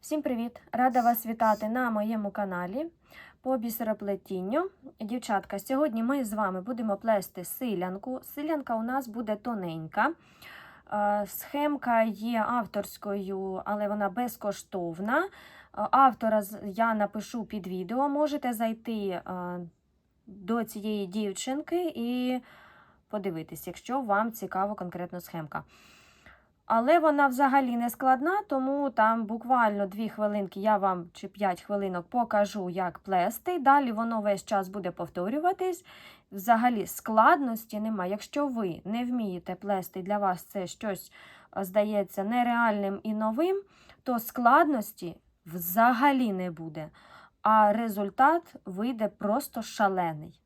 Всім привіт! Рада вас вітати на моєму каналі по бісероплетінню. Дівчатка, сьогодні ми з вами будемо плести силянку. Силянка у нас буде тоненька. Е, Схемка є авторською, але вона безкоштовна. Е, Автора я напишу під відео. Можете зайти е, до цієї дівчинки і подивитись, якщо вам цікава конкретно схемка. Але вона взагалі не складна, тому там буквально 2 хвилинки я вам чи 5 хвилинок покажу, як плести. Далі воно весь час буде повторюватись. Взагалі складності немає. Якщо ви не вмієте плести, для вас це щось здається нереальним і новим, то складності взагалі не буде. А результат вийде просто шалений.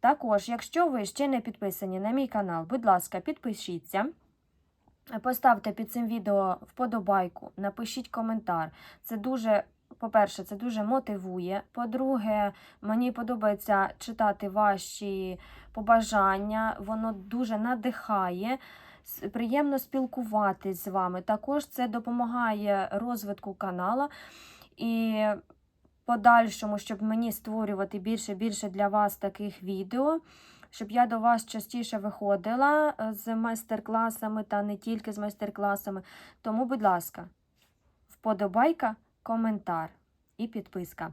Також, якщо ви ще не підписані на мій канал, будь ласка, підпишіться. Поставте під цим відео вподобайку, напишіть коментар. Це дуже, по-перше, це дуже мотивує. По-друге, мені подобається читати ваші побажання, воно дуже надихає. Приємно спілкуватись з вами. Також це допомагає розвитку канала і подальшому, щоб мені створювати більше більше для вас таких відео щоб я до вас частіше виходила е, з майстер-класами та не тільки з майстер-класами. Тому, будь ласка, вподобайка, коментар і підписка.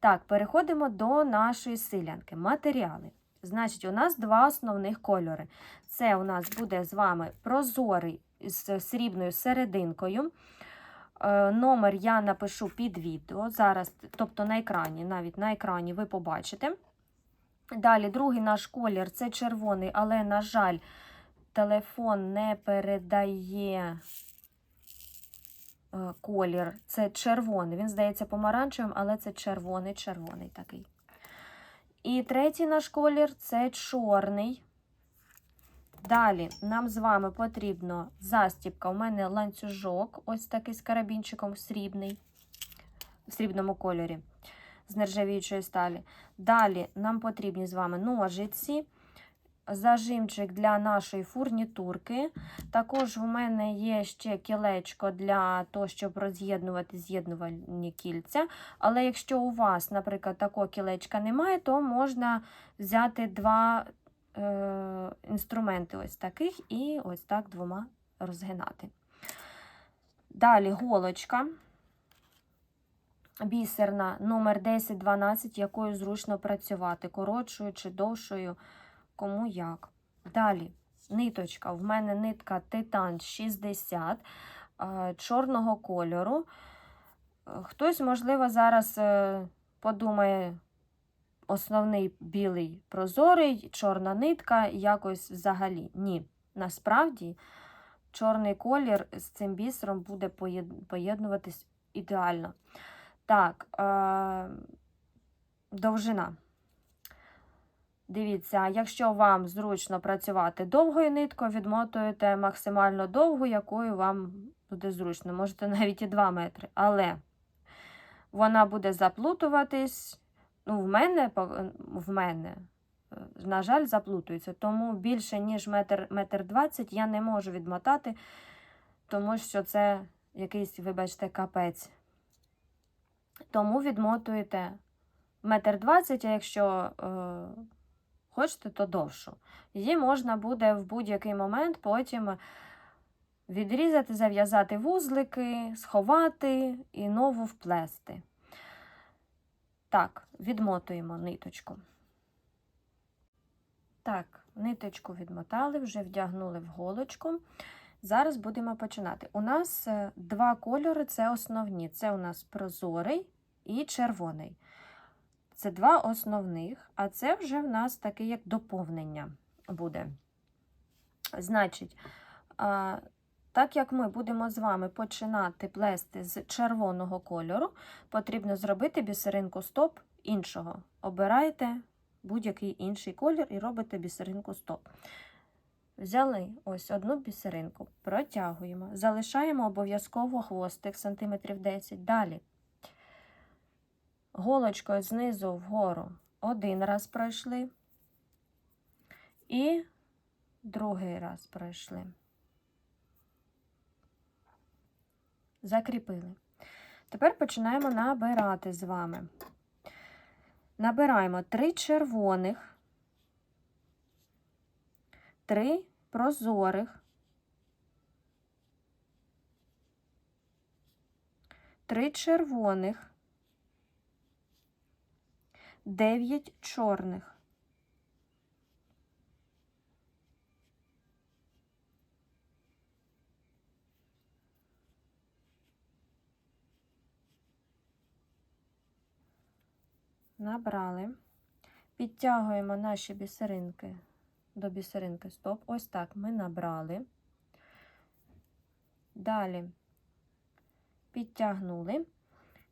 Так, переходимо до нашої силянки. Матеріали. Значить, у нас два основних кольори. Це у нас буде з вами прозорий з срібною серединкою. Е, Номер я напишу під відео. Зараз, тобто на екрані, навіть на екрані ви побачите. Далі, другий наш колір це червоний, але, на жаль, телефон не передає е, колір. Це червоний. Він здається помаранчевим, але це червоний, червоний такий. І третій наш колір це чорний. Далі нам з вами потрібно застібка. У мене ланцюжок, ось такий з карабінчиком срібний, в срібному кольорі з нержавіючої сталі. Далі нам потрібні з вами ножиці, зажимчик для нашої фурнітурки. Також в мене є ще кілечко для того, щоб роз'єднувати з'єднувальні кільця. Але якщо у вас, наприклад, такого кілечка немає, то можна взяти два е, інструменти ось таких і ось так двома розгинати. Далі голочка бісерна номер 10-12, якою зручно працювати, коротшою чи довшою, кому як. Далі ниточка. В мене нитка Титан 60 е, чорного кольору. Е, Хтось, можливо, зараз е, подумає, основний білий прозорий, чорна нитка, якось взагалі. Ні. Насправді, чорний колір з цим бісером буде поєднуватись ідеально. Так, е, довжина. Дивіться, якщо вам зручно працювати довгою ниткою, відмотуєте максимально довгу, якою вам буде зручно. Можете навіть і 2 метри. Але вона буде заплутуватись. Ну, в мене, в мене, е, на жаль, заплутується. Тому більше, ніж метр, метр 20 я не можу відмотати, тому що це якийсь, вибачте, капець. Тому відмотуєте метр двадцять, а якщо е, хочете, то довшу. Її можна буде в будь-який момент потім відрізати, зав'язати вузлики, сховати і нову вплести. Так, відмотуємо ниточку. Так, ниточку відмотали, вже вдягнули в голочку. Зараз будемо починати. У нас е, два кольори це основні. Це у нас прозорий і червоний. Це два основних, а це вже в нас таке як доповнення буде. Значить, так як ми будемо з вами починати плести з червоного кольору, потрібно зробити бісеринку стоп іншого. Обирайте будь-який інший колір і робите бісеринку стоп. Взяли ось одну бісеринку, протягуємо, залишаємо обов'язково хвостик сантиметрів 10. Далі голочкою знизу вгору один раз пройшли і другий раз пройшли. Закріпили. Тепер починаємо набирати з вами. Набираємо три червоних, три прозорих, три червоних, дев'ять чорних. Набрали. Підтягуємо наші бісеринки до бісеринки стоп. Ось так ми набрали. Далі підтягнули.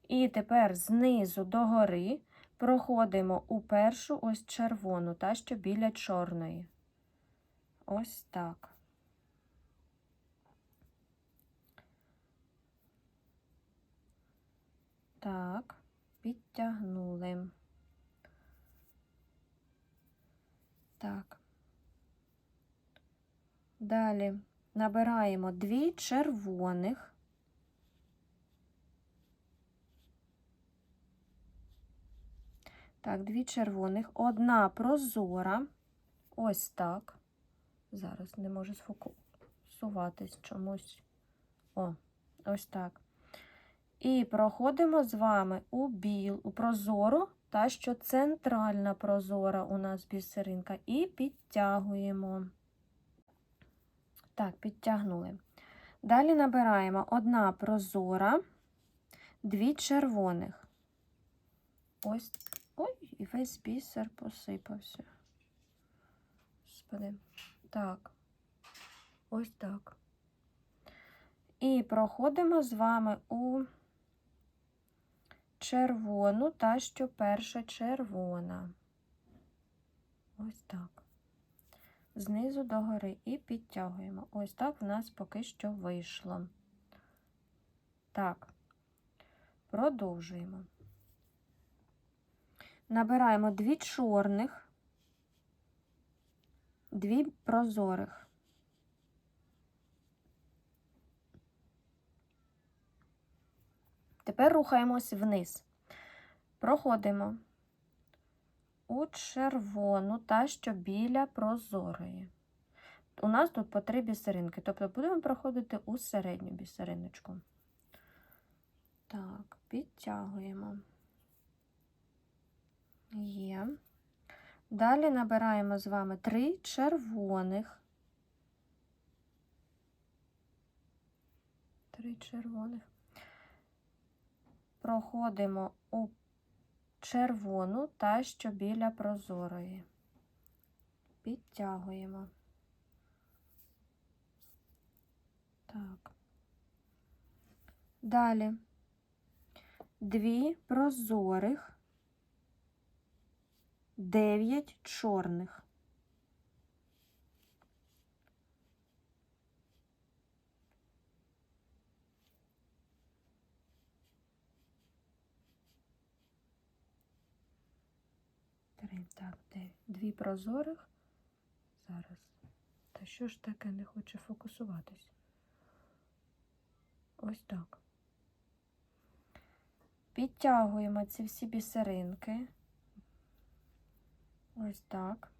І тепер знизу до гори проходимо у першу ось червону, та що біля чорної. Ось так. Так, підтягнули. Так. Далі набираємо дві червоних. Так, дві червоних, одна прозора. Ось так. Зараз не можу сфокусуватись чомусь. О, ось так. І проходимо з вами у біл, у прозору, та що центральна прозора у нас бісеринка, і підтягуємо. Так, підтягнули. Далі набираємо одна прозора, дві червоних. Ось, ой, і весь бісер посипався. Господи. Так, ось так. І проходимо з вами у червону, та що перша червона. Ось так. Знизу до гори і підтягуємо. Ось так в нас поки що вийшло. Так, продовжуємо. Набираємо дві чорних, дві прозорих. Тепер рухаємось вниз. Проходимо у червону та що біля прозорої. У нас тут по три бісеринки, тобто будемо проходити у середню бісериночку. Так, підтягуємо. Є. Далі набираємо з вами три червоних. Три червоних проходимо у червону та що біля прозорої. Підтягуємо. Так. Далі дві прозорих, дев'ять чорних. Три, так, де дві прозорих. Зараз. Та що ж таке не хоче фокусуватись? Ось так. Підтягуємо ці всі бісеринки. Ось так.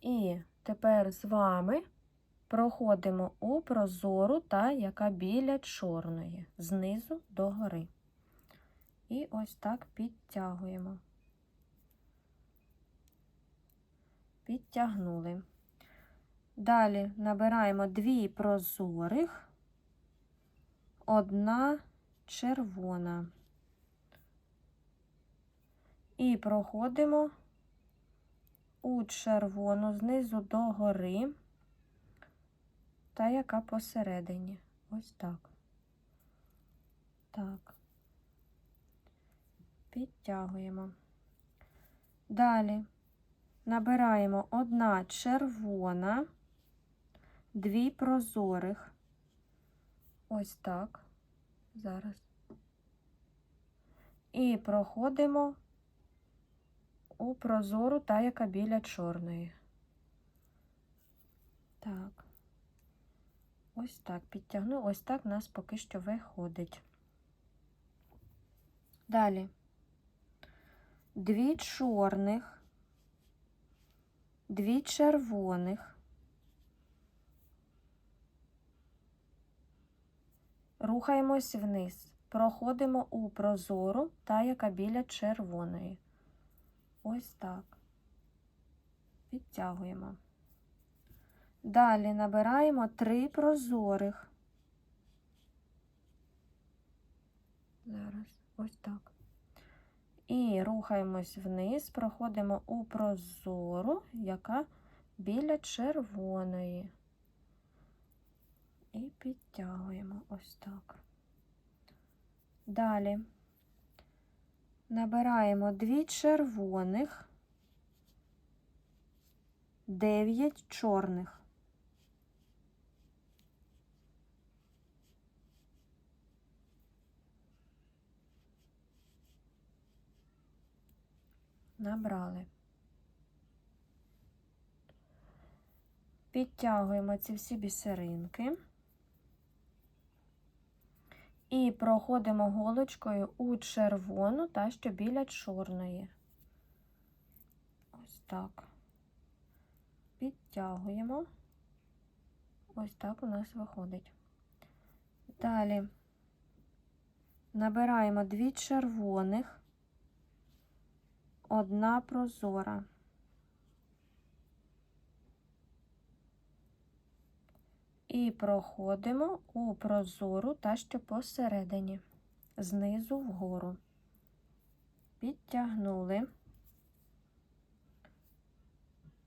І тепер з вами проходимо у прозору та яка біля чорної, знизу до гори. І ось так підтягуємо. Підтягнули. Далі набираємо дві прозорих, одна червона. І проходимо у червону знизу до гори, та яка посередині. Ось так. Так. Підтягуємо. Далі набираємо одна червона, дві прозорих. Ось так. Зараз. І проходимо у прозору та яка біля чорної. Так. Ось так підтягну, ось так нас поки що виходить. Далі дві чорних, дві червоних. Рухаємось вниз, проходимо у прозору, та яка біля червоної. Ось так. Підтягуємо. Далі набираємо три прозорих. Зараз, ось так. І рухаємось вниз, проходимо у прозору, яка біля червоної. І підтягуємо ось так. Далі набираємо дві червоних, дев'ять чорних. Набрали. Підтягуємо ці всі бісеринки і проходимо голочкою у червону та що біля чорної. Ось так. Підтягуємо. Ось так у нас виходить. Далі набираємо дві червоних, одна прозора. І проходимо у прозору та що посередині, знизу вгору. Підтягнули.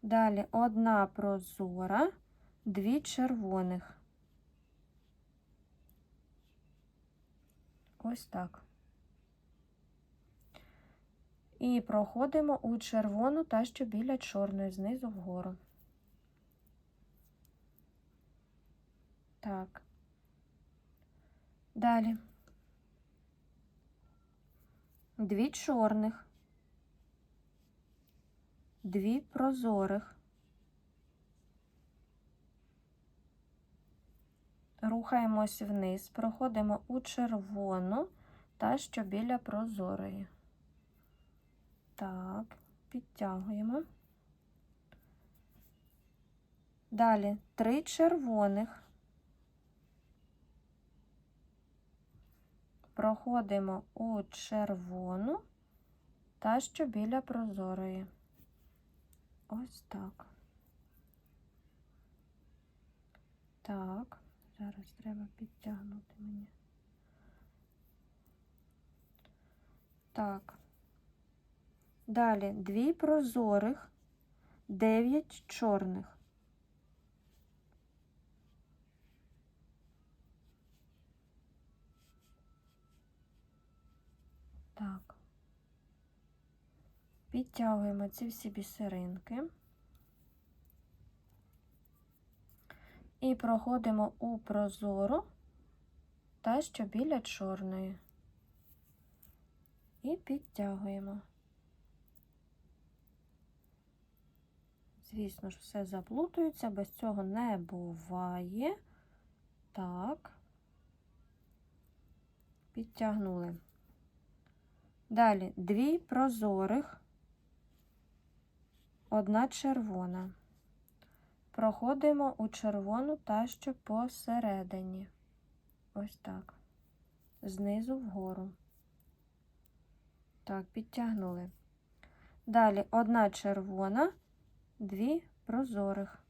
Далі одна прозора, дві червоних. Ось так. І проходимо у червону та що біля чорної, знизу вгору. Так. Далі. Дві чорних, дві прозорих. Рухаємось вниз, проходимо у червону та що біля прозорої. Так, підтягуємо. Далі три червоних. Проходимо у червону та що біля прозорої. Ось так. Так, зараз треба підтягнути мені. Так. Далі дві прозорих, дев'ять чорних. Так. Підтягуємо ці всі бісеринки. І проходимо у прозору та що біля чорної. І підтягуємо. Звісно ж, все заплутується, без цього не буває. Так, підтягнули. Далі дві прозорих, одна червона. Проходимо у червону та що посередині. Ось так. Знизу вгору. Так, підтягнули. Далі одна червона, дві прозорих.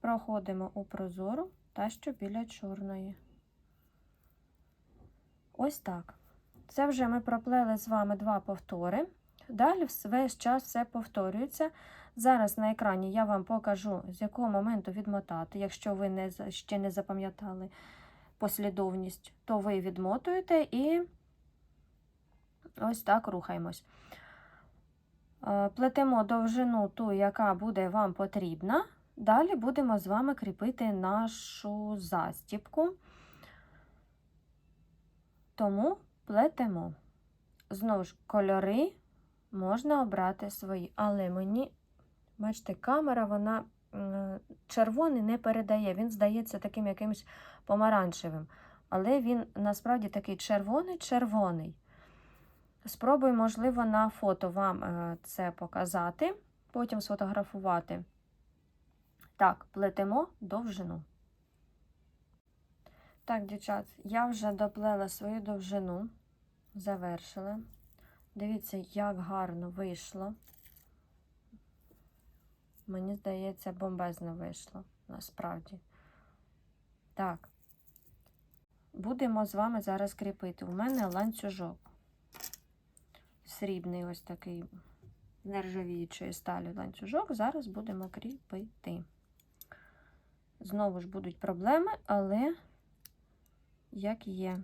Проходимо у прозору та що біля чорної. Ось так. Це вже ми проплели з вами два повтори. Далі весь час все повторюється. Зараз на екрані я вам покажу, з якого моменту відмотати. Якщо ви не, ще не запам'ятали послідовність, то ви відмотуєте і ось так рухаємось. Е, Плетемо довжину ту, яка буде вам потрібна. Далі будемо з вами кріпити нашу застіпку. Тому плетемо. Знову ж, кольори можна обрати свої, але мені, бачите, камера, вона червоний не передає, він здається таким якимось помаранчевим. Але він насправді такий червоний-червоний. Спробуй, можливо, на фото вам е, це показати, потім сфотографувати. Так, плетемо довжину. Так, дівчат, я вже доплела свою довжину, завершила. Дивіться, як гарно вийшло. Мені здається, бомбезно вийшло, насправді. Так, будемо з вами зараз кріпити. У мене ланцюжок. Срібний ось такий нержавіючої сталі ланцюжок. Зараз будемо кріпити. Знову ж будуть проблеми, але як є.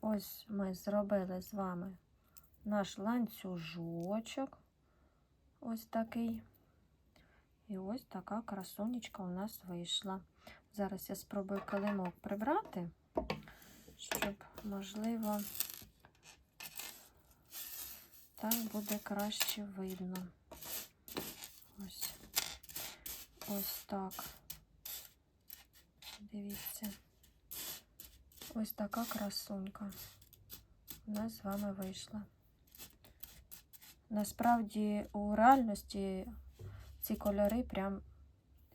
Ось ми зробили з вами наш ланцюжочок. Ось такий. І ось така красунечка у нас вийшла. Зараз я спробую килимок прибрати, щоб, можливо, так буде краще видно. Ось. Ось так. Дивіться. Ось така красунька у нас з вами вийшла. Насправді, у реальності ці кольори прям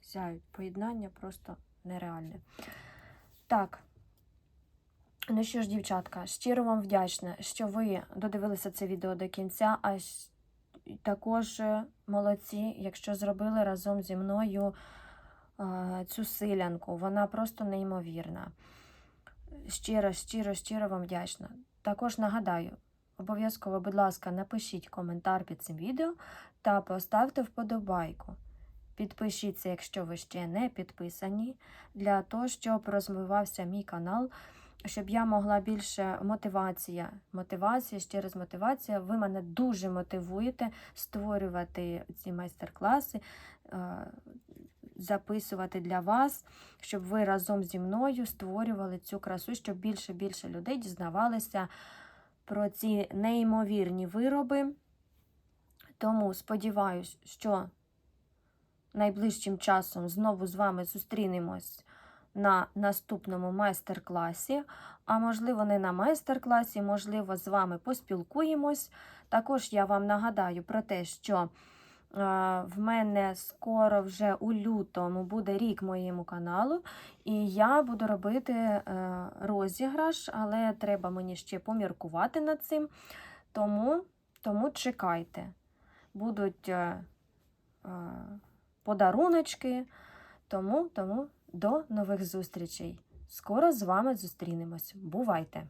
сяють. Поєднання просто нереальне. Так. Ну що ж, дівчатка, щиро вам вдячна, що ви додивилися це відео до кінця, а також е, молодці, якщо зробили разом зі мною е, цю силянку. Вона просто неймовірна. Щиро, щиро, щиро вам вдячна. Також нагадаю, обов'язково, будь ласка, напишіть коментар під цим відео та поставте вподобайку. Підпишіться, якщо ви ще не підписані, для того, щоб розвивався мій канал, щоб я могла більше мотивація. Мотивація, ще раз мотивація. Ви мене дуже мотивуєте створювати ці майстер-класи, е, записувати для вас, щоб ви разом зі мною створювали цю красу, щоб більше більше людей дізнавалися про ці неймовірні вироби. Тому сподіваюся, що найближчим часом знову з вами зустрінемось на наступному майстер-класі. А можливо, не на майстер-класі, можливо, з вами поспілкуємось. Також я вам нагадаю про те, що в мене скоро вже у лютому буде рік моєму каналу, і я буду робити е, розіграш, але треба мені ще поміркувати над цим. Тому, тому чекайте. Будуть е, е, подаруночки. Тому, тому до нових зустрічей. Скоро з вами зустрінемось. Бувайте!